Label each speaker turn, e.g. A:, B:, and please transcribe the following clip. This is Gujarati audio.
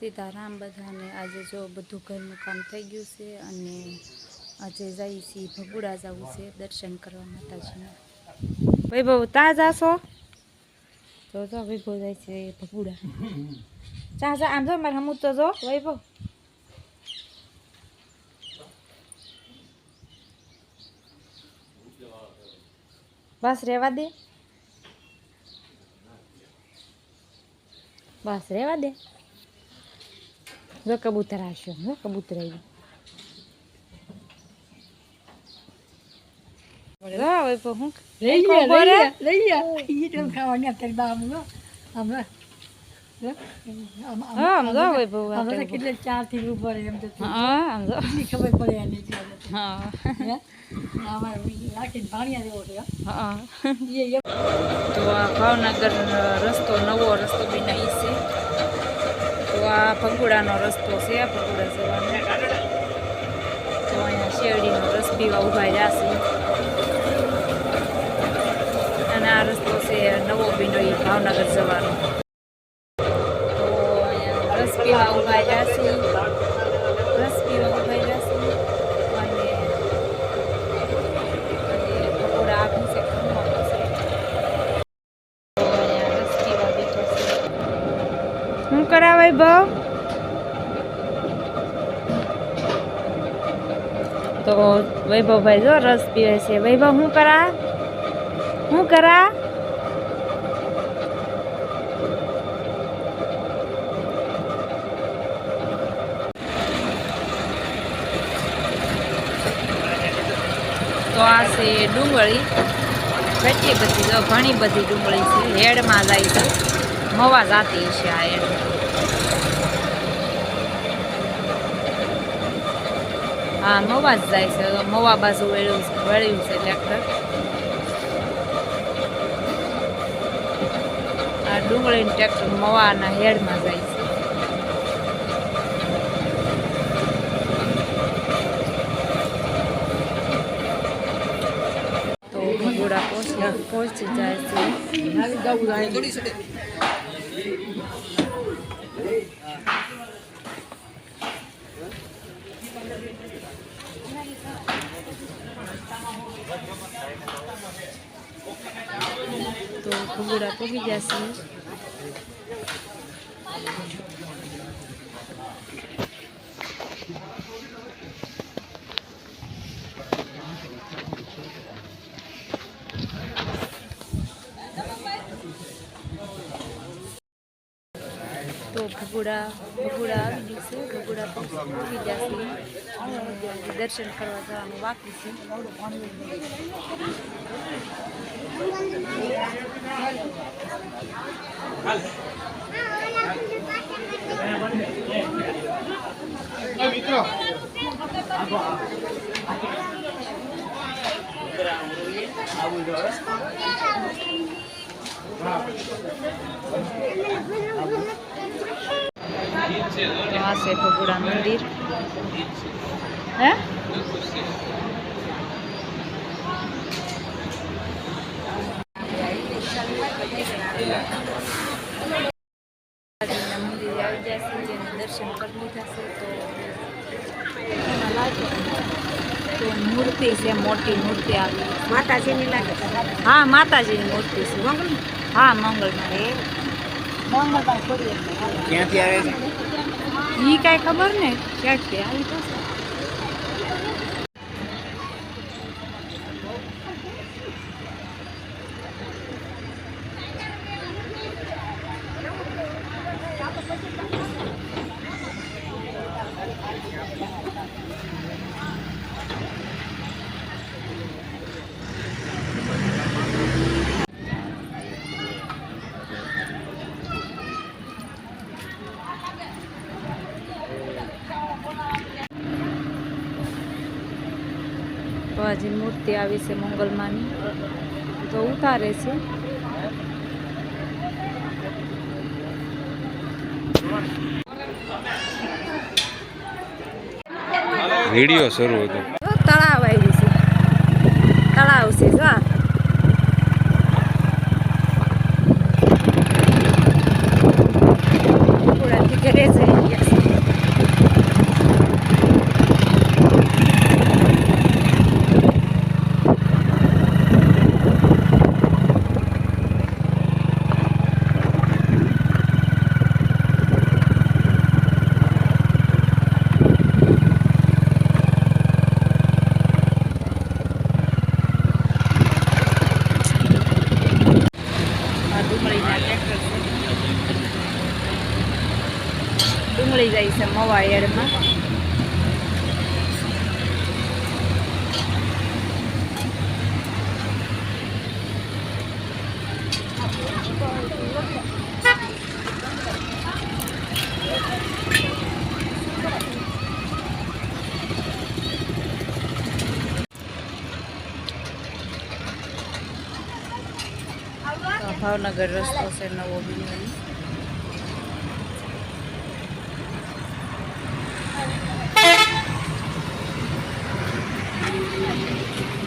A: સીતારામ બધાને આજે જો બધું ઘરનું કામ થઈ ગયું છે અને આજે જઈ છીએ ભગુડા જવું છે દર્શન કરવા માતાજીના. વૈભવ તા જાશો? તો જો વૈભવ જાય છે ભગુડા. ચા જા આમ જો મારે હમું તો જો વૈભવ. બસ રહેવા દે. બસ રહેવા દે. જો કબૂતર આવશે જો કબૂતર હા હવે તો હું હા હા. હા
B: હે
A: હા ભાવનગર રસ્તો નવો રસ્તો બનાવી છે તો આ ભગુડાનો રસ્તો છે, આ જવાનો. તો અહીંયા શેરડીનો રસ પીવા ઊભા જશે અને આ રસ્તો છે નવો એ ભાવનગર જવાનો. તો અહીંયા રસ પીવા ઊભા રહ્યા અને ભગોડા પકોડા આપી છે ખમણ છે. શું કરાવાય ભાવ? તો વૈભવભાઈ જો રસ પીવે છે. વૈભવ શું કરા? શું કરા? તો આ છે ડુંગળી. કેટલી બધી જો, ઘણી બધી ડુંગળી છે. હેડમાં જાય છે. મવા જાતી છે આ હેડ. હા મવા જ જાય છે. મવા બાજુ વળ્યું છે વળ્યું છે ટ્રેક્ટર આ ડુંગળીનું ટ્રેક્ટર મવાના હેડમાં જાય છે. તો પહોંચી જાય છે. તો ઘોડા પહોંચી જશે ભગુડા ભગુડા આવી ગયું છે. ભગુડા પહોંચી ગયા છે. દર્શન કરવા જવાનું બાકી છે. તો આ છે से મંદિર मंदिर। જેને દર્શન કરી લીધા તો મૂર્તિ છે મોટી મૂર્તિ આવી
B: માતાજીની લાગે
A: હા માતાજીની મૂર્તિ છે હા મંગળમાં એ
C: ક્યાંથી આવે છે?
A: ઈ કાંઈ ખબર ને? ક્યાંથી? આવી તો છે. મૂર્તિ આવી છે મંગલમાની તો ઉતારે છે
C: વીડિયો શરૂ હતો
A: તો તળાવ આવી છે તળાવ છે જો આ. ઘોડાથી ઘરે જઈ ગયા મળી જાય છે મવા ભાવનગર રસ્તો છે નવો બિલ્ડિંગ Thank you.